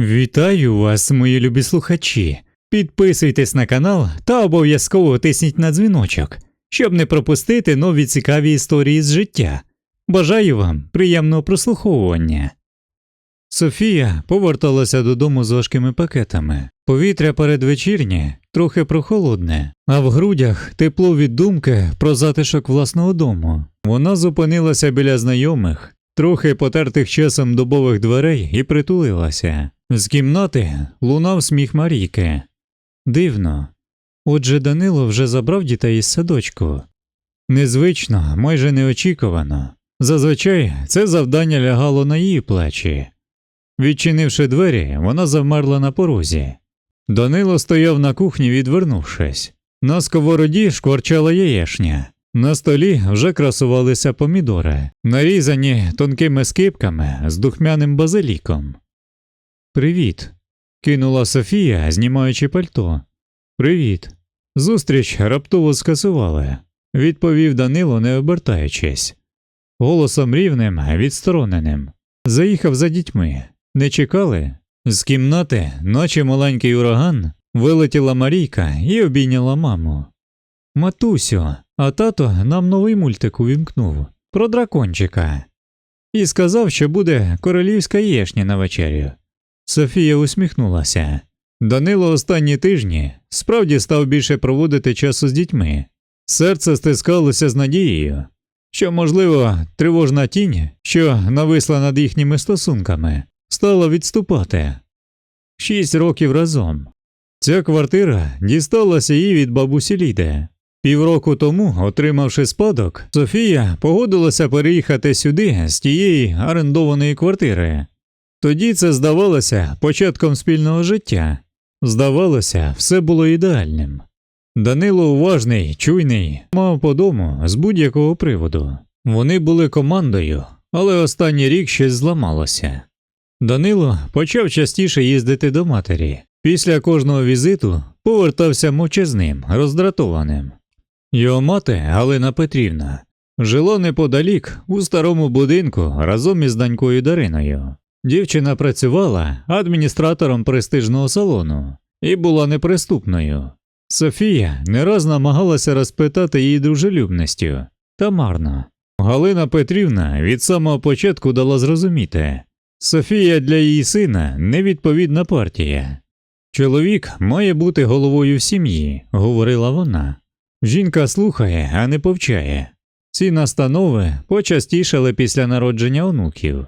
Вітаю вас, мої любі слухачі. Підписуйтесь на канал та обов'язково тисніть на дзвіночок, щоб не пропустити нові цікаві історії з життя. Бажаю вам приємного прослуховування. Софія поверталася додому з важкими пакетами. Повітря передвечірнє, трохи прохолодне, а в грудях тепло від думки про затишок власного дому. Вона зупинилася біля знайомих, трохи потертих часом дубових дверей і притулилася. З кімнати лунав сміх Марійки. Дивно. Отже, Данило вже забрав дітей із садочку. Незвично, майже неочікувано. Зазвичай це завдання лягало на її плечі. Відчинивши двері, вона завмерла на порозі. Данило стояв на кухні, відвернувшись. На сковороді шкварчала яєшня. На столі вже красувалися помідори, нарізані тонкими скипками з духмяним базиліком. Привіт. кинула Софія, знімаючи пальто. Привіт. Зустріч раптово скасували, відповів Данило, не обертаючись. Голосом рівним, відстороненим. Заїхав за дітьми. Не чекали? З кімнати, наче маленький ураган, вилетіла Марійка і обійняла маму. Матусю, а тато нам новий мультик увімкнув про дракончика. І сказав, що буде королівська єшня на вечерю. Софія усміхнулася. Данило останні тижні справді став більше проводити часу з дітьми. Серце стискалося з надією, що, можливо, тривожна тінь, що нависла над їхніми стосунками, стала відступати. Шість років разом. Ця квартира дісталася їй від бабусі Ліди. Півроку тому, отримавши спадок, Софія погодилася переїхати сюди з тієї орендованої квартири. Тоді це здавалося початком спільного життя. Здавалося, все було ідеальним. Данило уважний, чуйний, мав по дому з будь-якого приводу. Вони були командою, але останній рік щось зламалося. Данило почав частіше їздити до матері. Після кожного візиту повертався мовчазним, роздратованим. Його мати Галина Петрівна жила неподалік у старому будинку разом із донькою Дариною. Дівчина працювала адміністратором престижного салону і була неприступною. Софія не раз намагалася розпитати її дружелюбністю, та марно. Галина Петрівна від самого початку дала зрозуміти Софія для її сина невідповідна партія. Чоловік має бути головою сім'ї, говорила вона. Жінка слухає, а не повчає. Ці настанови почастішали після народження онуків.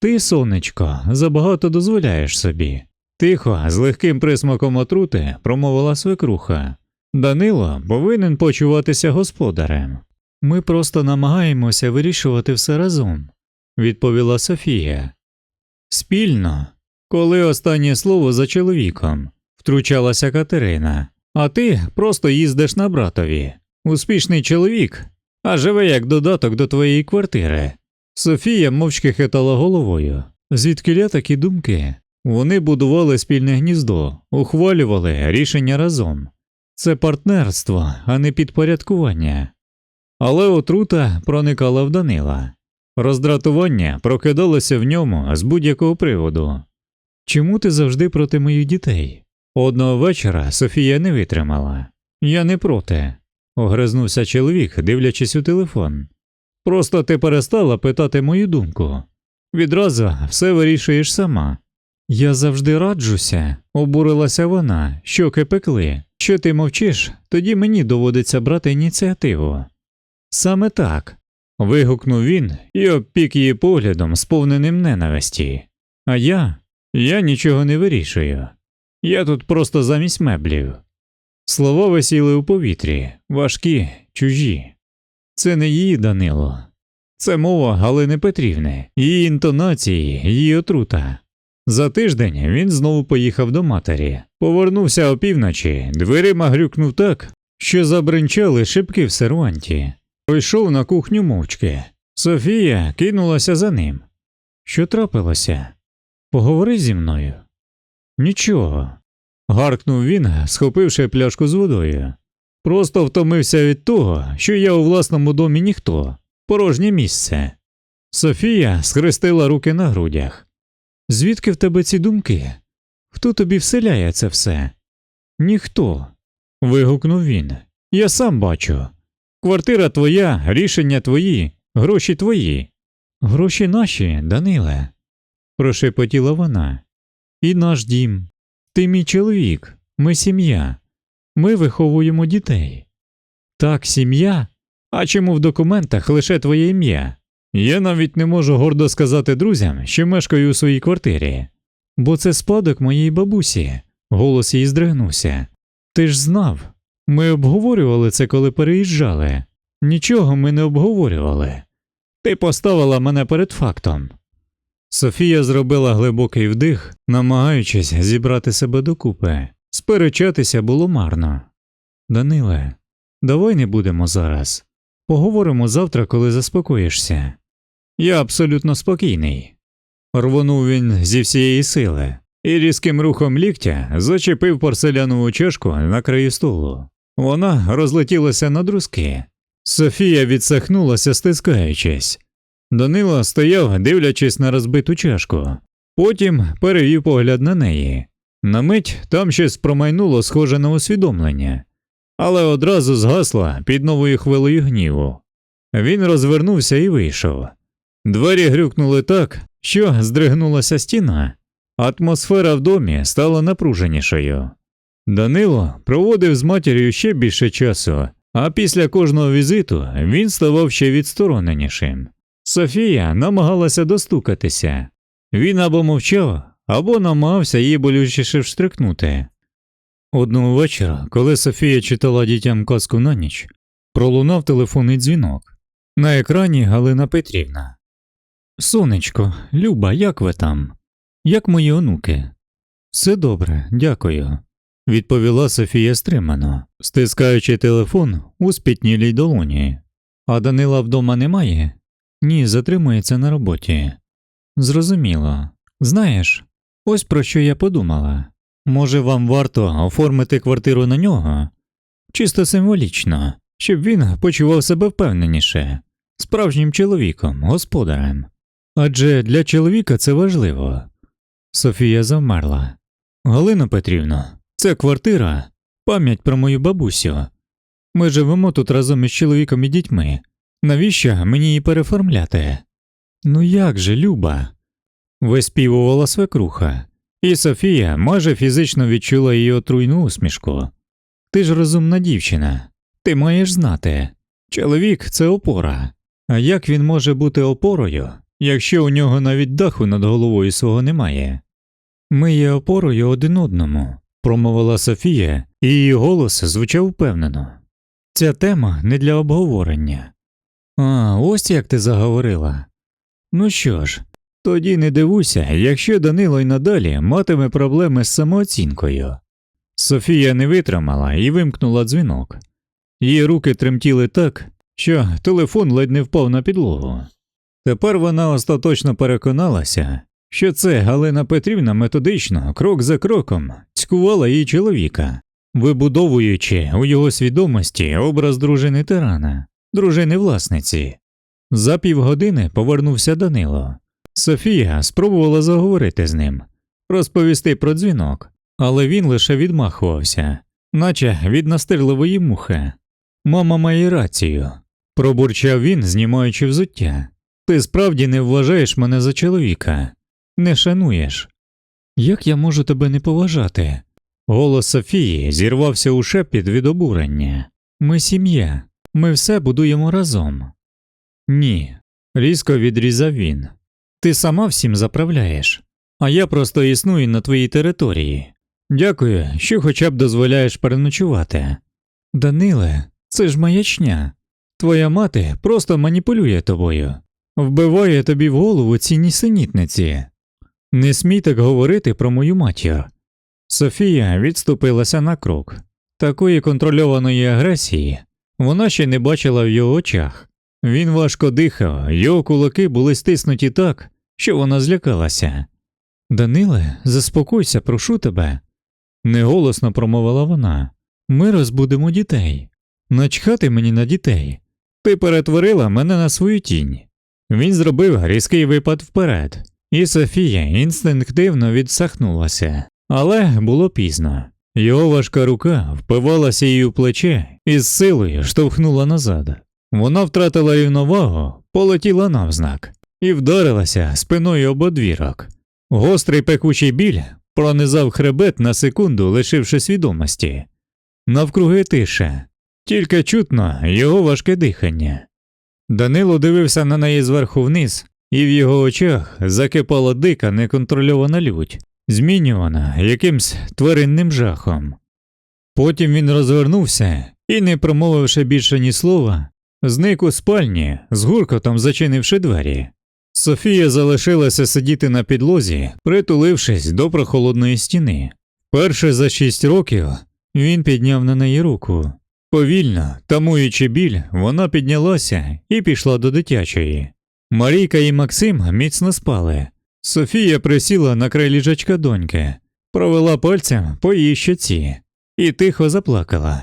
Ти, сонечко, забагато дозволяєш собі. Тихо, з легким присмаком отрути, промовила свекруха. Данило повинен почуватися господарем. Ми просто намагаємося вирішувати все разом, відповіла Софія. Спільно, коли останнє слово за чоловіком, втручалася Катерина, а ти просто їздиш на братові. Успішний чоловік, а живе як додаток до твоєї квартири. Софія мовчки хитала головою. Звідкиля такі думки? Вони будували спільне гніздо, ухвалювали рішення разом. Це партнерство, а не підпорядкування. Але отрута проникала в Данила. Роздратування прокидалося в ньому з будь-якого приводу. Чому ти завжди проти моїх дітей? Одного вечора Софія не витримала. Я не проти, огризнувся чоловік, дивлячись у телефон. Просто ти перестала питати мою думку. Відразу все вирішуєш сама. Я завжди раджуся, обурилася вона, щоки пекли. Що ти мовчиш, тоді мені доводиться брати ініціативу. Саме так. вигукнув він і обпік її поглядом, сповненим ненависті. А я, я нічого не вирішую. Я тут просто замість меблів. Слова висіли у повітрі, важкі, чужі. Це не її Данило, це мова Галини Петрівни, її інтонації, її отрута. За тиждень він знову поїхав до матері, повернувся опівночі, дверима грюкнув так, що забринчали шибки в серванті. Пройшов на кухню мовчки. Софія кинулася за ним. Що трапилося? Поговори зі мною. Нічого. гаркнув він, схопивши пляшку з водою. Просто втомився від того, що я у власному домі ніхто, порожнє місце. Софія схрестила руки на грудях. Звідки в тебе ці думки? Хто тобі вселяє це все? Ніхто. вигукнув він. Я сам бачу. Квартира твоя, рішення твої, гроші твої. Гроші наші, Даниле, прошепотіла вона. І наш дім. Ти мій чоловік, ми сім'я. Ми виховуємо дітей. Так, сім'я. А чому в документах лише твоє ім'я? Я навіть не можу гордо сказати друзям, що мешкаю у своїй квартирі. Бо це спадок моєї бабусі, голос її здригнувся. Ти ж знав. Ми обговорювали це, коли переїжджали. Нічого ми не обговорювали. Ти поставила мене перед фактом. Софія зробила глибокий вдих, намагаючись зібрати себе докупи. Сперечатися було марно. Даниле, давай не будемо зараз. Поговоримо завтра, коли заспокоїшся. Я абсолютно спокійний. Рвонув він зі всієї сили і різким рухом ліктя зачепив порцелянову чашку на краї столу. Вона розлетілася на друзки. Софія відсахнулася, стискаючись. Данило стояв, дивлячись на розбиту чашку. Потім перевів погляд на неї. На мить там щось промайнуло схоже на усвідомлення, але одразу згасла під новою хвилею гніву. Він розвернувся і вийшов. Двері грюкнули так, що здригнулася стіна. Атмосфера в домі стала напруженішою. Данило проводив з матір'ю ще більше часу, а після кожного візиту він ставав ще відстороненішим. Софія намагалася достукатися. Він або мовчав, або намагався її болючіше вштрикнути. Одного вечора, коли Софія читала дітям казку на ніч, пролунав телефонний дзвінок. На екрані Галина Петрівна. Сонечко, Люба, як ви там? Як мої онуки? Все добре, дякую, відповіла Софія стримано, стискаючи телефон у спітнілій долоні. А Данила вдома немає? Ні, затримується на роботі. Зрозуміло. Знаєш, ось про що я подумала. Може, вам варто оформити квартиру на нього? Чисто символічно, щоб він почував себе впевненіше, справжнім чоловіком, господарем. Адже для чоловіка це важливо. Софія завмерла. Галина Петрівно, це квартира, пам'ять про мою бабусю. Ми живемо тут разом із чоловіком і дітьми. Навіщо мені її переформляти? Ну як же, Люба? виспівувала свекруха, і Софія майже фізично відчула її отруйну усмішку. Ти ж розумна дівчина, ти маєш знати. Чоловік це опора. А як він може бути опорою, якщо у нього навіть даху над головою свого немає? Ми є опорою один одному, промовила Софія, і її голос звучав впевнено. Ця тема не для обговорення. А, ось як ти заговорила. Ну що ж, тоді не дивуйся, якщо Данило й надалі матиме проблеми з самооцінкою. Софія не витримала і вимкнула дзвінок. Її руки тремтіли так, що телефон ледь не впав на підлогу. Тепер вона остаточно переконалася, що це Галина Петрівна методично, крок за кроком, цькувала її чоловіка, вибудовуючи у його свідомості образ дружини тирана, дружини власниці. За півгодини повернувся Данило. Софія спробувала заговорити з ним, розповісти про дзвінок, але він лише відмахувався, наче від настирливої мухи. Мама має рацію, пробурчав він, знімаючи взуття. Ти справді не вважаєш мене за чоловіка, не шануєш. Як я можу тебе не поважати? Голос Софії зірвався у шепіт від обурення. Ми сім'я, ми все будуємо разом. Ні, різко відрізав він. Ти сама всім заправляєш, а я просто існую на твоїй території. Дякую, що хоча б дозволяєш переночувати. Даниле, це ж маячня. Твоя мати просто маніпулює тобою, вбиває тобі в голову ці нісенітниці. Не смій так говорити про мою матір. Софія відступилася на крок. Такої контрольованої агресії вона ще не бачила в його очах. Він важко дихав, його кулаки були стиснуті так, що вона злякалася. Даниле, заспокойся, прошу тебе, неголосно промовила вона. Ми розбудемо дітей. Начхати мені на дітей. Ти перетворила мене на свою тінь. Він зробив різкий випад вперед, і Софія інстинктивно відсахнулася, але було пізно. Його важка рука впивалася їй у плече і з силою штовхнула назад. Вона втратила рівновагу, полетіла навзнак і вдарилася спиною об одвірок. Гострий пекучий біль пронизав хребет на секунду, лишивши свідомості. Навкруги тиша, тільки чутно його важке дихання. Данило дивився на неї зверху вниз, і в його очах закипала дика неконтрольована лють, змінювана якимсь тваринним жахом. Потім він розвернувся і, не промовивши більше ні слова, зник у спальні, з гуркотом зачинивши двері. Софія залишилася сидіти на підлозі, притулившись до прохолодної стіни. Перше за шість років він підняв на неї руку. Повільно, тамуючи біль, вона піднялася і пішла до дитячої. Марійка і Максим міцно спали. Софія присіла на край ліжачка доньки, провела пальцем по її щоці і тихо заплакала.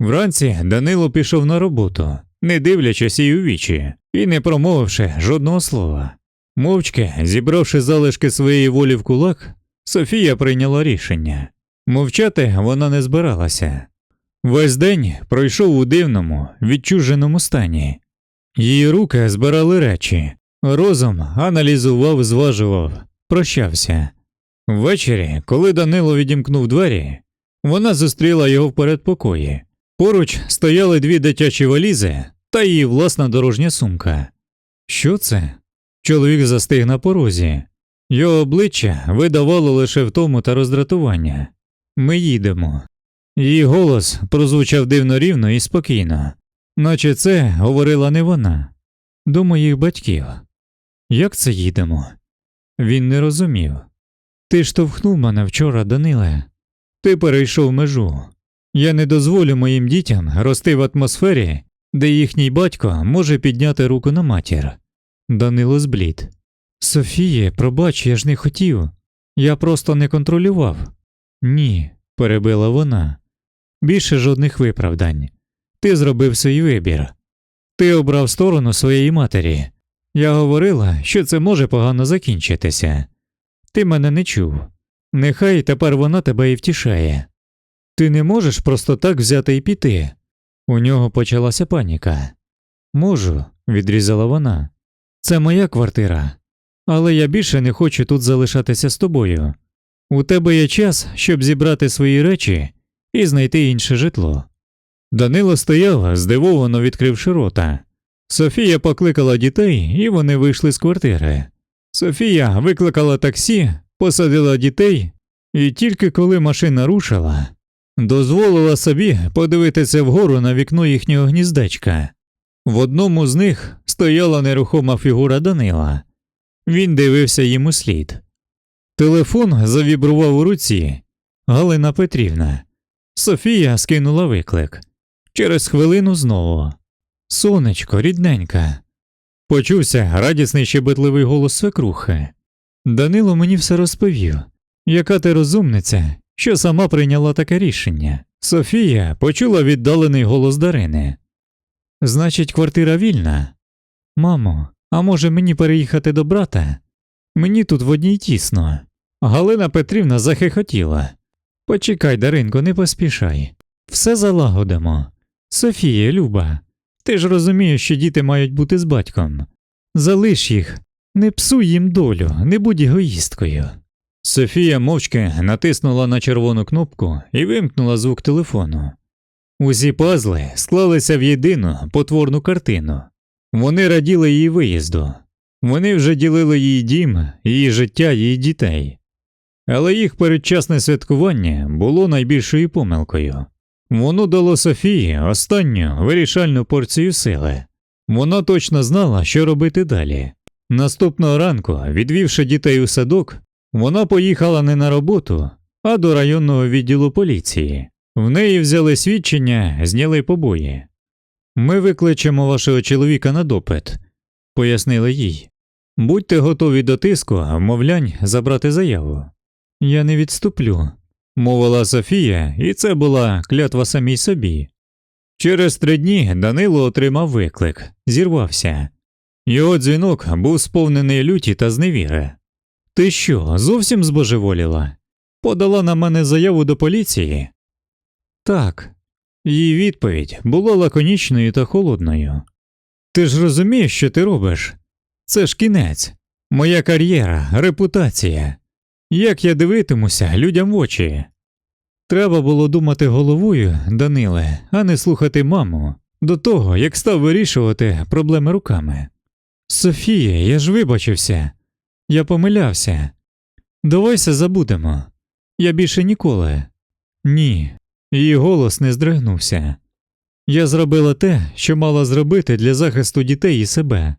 Вранці Данило пішов на роботу, не дивлячись їй у вічі і не промовивши жодного слова. Мовчки, зібравши залишки своєї волі в кулак, Софія прийняла рішення. Мовчати вона не збиралася. Весь день пройшов у дивному, відчуженому стані. Її руки збирали речі, розум аналізував, зважував, прощався. Ввечері, коли Данило відімкнув двері, вона зустріла його в передпокої. Поруч стояли дві дитячі валізи та її власна дорожня сумка. Що це? Чоловік застиг на порозі. Його обличчя видавало лише втому та роздратування. Ми їдемо. Її голос прозвучав дивно рівно і спокійно, наче це говорила не вона, до моїх батьків. Як це їдемо? Він не розумів. Ти штовхнув мене вчора, Даниле. Ти перейшов межу. Я не дозволю моїм дітям рости в атмосфері, де їхній батько може підняти руку на матір. Данило зблід. Софіє, пробач, я ж не хотів. Я просто не контролював. Ні, перебила вона. Більше жодних виправдань. Ти зробив свій вибір. Ти обрав сторону своєї матері. Я говорила, що це може погано закінчитися. Ти мене не чув. Нехай тепер вона тебе і втішає. Ти не можеш просто так взяти і піти. У нього почалася паніка. Можу, відрізала вона. Це моя квартира, але я більше не хочу тут залишатися з тобою. У тебе є час, щоб зібрати свої речі і знайти інше житло. Данило стояв, здивовано відкривши рота. Софія покликала дітей, і вони вийшли з квартири. Софія викликала таксі, посадила дітей, і тільки коли машина рушила, дозволила собі подивитися вгору на вікно їхнього гніздечка. В одному з них стояла нерухома фігура Данила. Він дивився їм у слід. Телефон завібрував у руці. Галина Петрівна. Софія скинула виклик. Через хвилину знову. Сонечко, рідненька. Почувся радісний щебетливий голос свекрухи. Данило мені все розповів. Яка ти розумниця, що сама прийняла таке рішення. Софія почула віддалений голос Дарини. Значить, квартира вільна. Мамо, а може мені переїхати до брата? Мені тут в одній тісно. Галина Петрівна захихотіла. Почекай, Даринко, не поспішай. Все залагодимо. Софія, Люба, ти ж розумієш, що діти мають бути з батьком. Залиш їх, не псуй їм долю, не будь егоїсткою. Софія мовчки натиснула на червону кнопку і вимкнула звук телефону. Усі пазли склалися в єдину потворну картину. Вони раділи її виїзду, вони вже ділили її дім, її життя, її дітей. Але їх передчасне святкування було найбільшою помилкою. Воно дало Софії останню вирішальну порцію сили. Вона точно знала, що робити далі. Наступного ранку, відвівши дітей у садок, вона поїхала не на роботу, а до районного відділу поліції. В неї взяли свідчення, зняли побої. Ми викличемо вашого чоловіка на допит, пояснили їй. Будьте готові до тиску, вмовлянь забрати заяву. Я не відступлю, мовила Софія, і це була клятва самій собі. Через три дні Данило отримав виклик, зірвався. Його дзвінок був сповнений люті та зневіри. Ти що, зовсім збожеволіла? Подала на мене заяву до поліції? Так. Її відповідь була лаконічною та холодною. Ти ж розумієш, що ти робиш? Це ж кінець, моя кар'єра, репутація. Як я дивитимуся людям в очі? Треба було думати головою, Даниле, а не слухати маму, до того, як став вирішувати проблеми руками. Софія, я ж вибачився, я помилявся. Давайся забудемо. Я більше ніколи. Ні, її голос не здригнувся. Я зробила те, що мала зробити для захисту дітей і себе.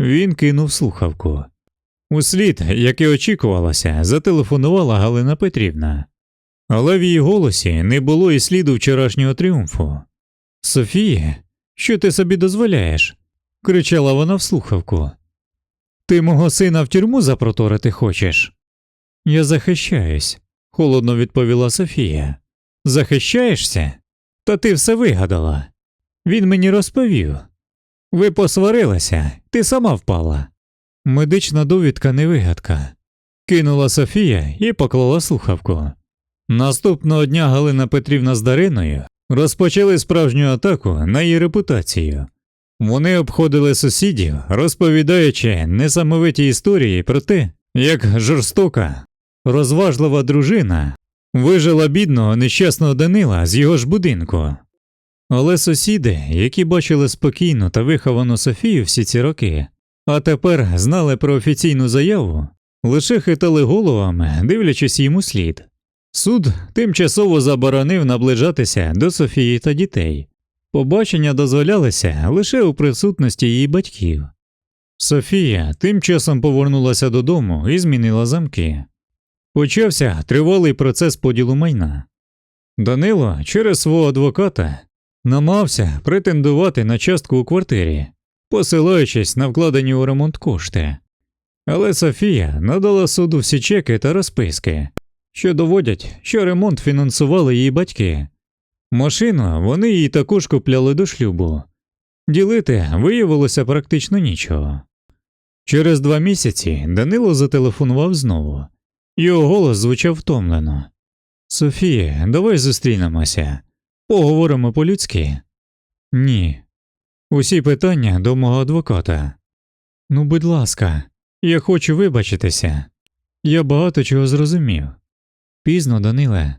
Він кинув слухавку. Услід, як і очікувалося, зателефонувала Галина Петрівна. Але в її голосі не було і сліду вчорашнього тріумфу. Софія, що ти собі дозволяєш? кричала вона в слухавку. Ти мого сина в тюрму запроторити хочеш? Я захищаюсь, холодно відповіла Софія. Захищаєшся? Та ти все вигадала. Він мені розповів. Ви посварилися, ти сама впала. Медична довідка не вигадка. Кинула Софія і поклала слухавку. Наступного дня Галина Петрівна з Дариною розпочали справжню атаку на її репутацію. Вони обходили сусідів, розповідаючи несамовиті історії про те, як жорстока, розважлива дружина вижила бідного нещасного Данила з його ж будинку. Але сусіди, які бачили спокійну та виховану Софію всі ці роки, а тепер знали про офіційну заяву, лише хитали головами, дивлячись йому слід. Суд тимчасово заборонив наближатися до Софії та дітей. Побачення дозволялися лише у присутності її батьків. Софія тим часом повернулася додому і змінила замки. Почався тривалий процес поділу майна. Данило через свого адвоката намагався претендувати на частку у квартирі, посилаючись на вкладені у ремонт кошти. Але Софія надала суду всі чеки та розписки, що доводять, що ремонт фінансували її батьки. Машину вони їй також купляли до шлюбу. Ділити виявилося практично нічого. Через два місяці Данило зателефонував знову. Його голос звучав втомлено. Софія, давай зустрінемося. Поговоримо по-людськи. Ні. Усі питання до мого адвоката. Ну, будь ласка, я хочу вибачитися. Я багато чого зрозумів. Пізно, Даниле,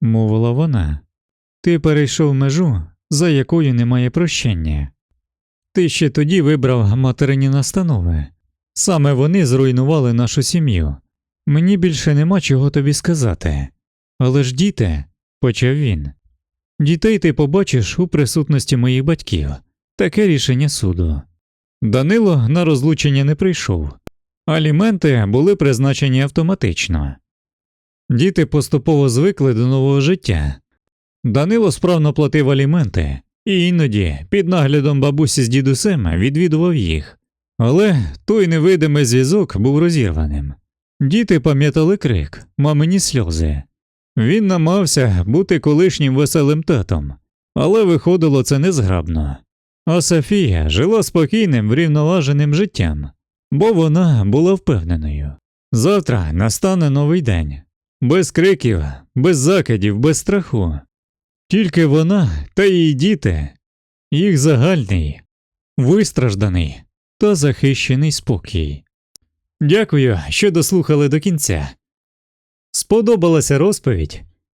мовила вона. Ти перейшов межу, за якою немає прощення. Ти ще тоді вибрав материні настанови. Саме вони зруйнували нашу сім'ю. Мені більше нема чого тобі сказати. Але ж діти, почав він. Дітей ти побачиш у присутності моїх батьків. Таке рішення суду. Данило на розлучення не прийшов. Аліменти були призначені автоматично. Діти поступово звикли до нового життя. Данило справно платив аліменти, і іноді, під наглядом бабусі з дідусем, відвідував їх. Але той невидимий зв'язок був розірваним. Діти пам'ятали крик, мамині сльози. Він намагався бути колишнім веселим татом, але виходило це незграбно. А Софія жила спокійним, врівноваженим життям, бо вона була впевненою. Завтра настане новий день, без криків, без закидів, без страху. Тільки вона та її діти, їх загальний, вистражданий та захищений спокій. Дякую, що дослухали до кінця. Сподобалася розповідь?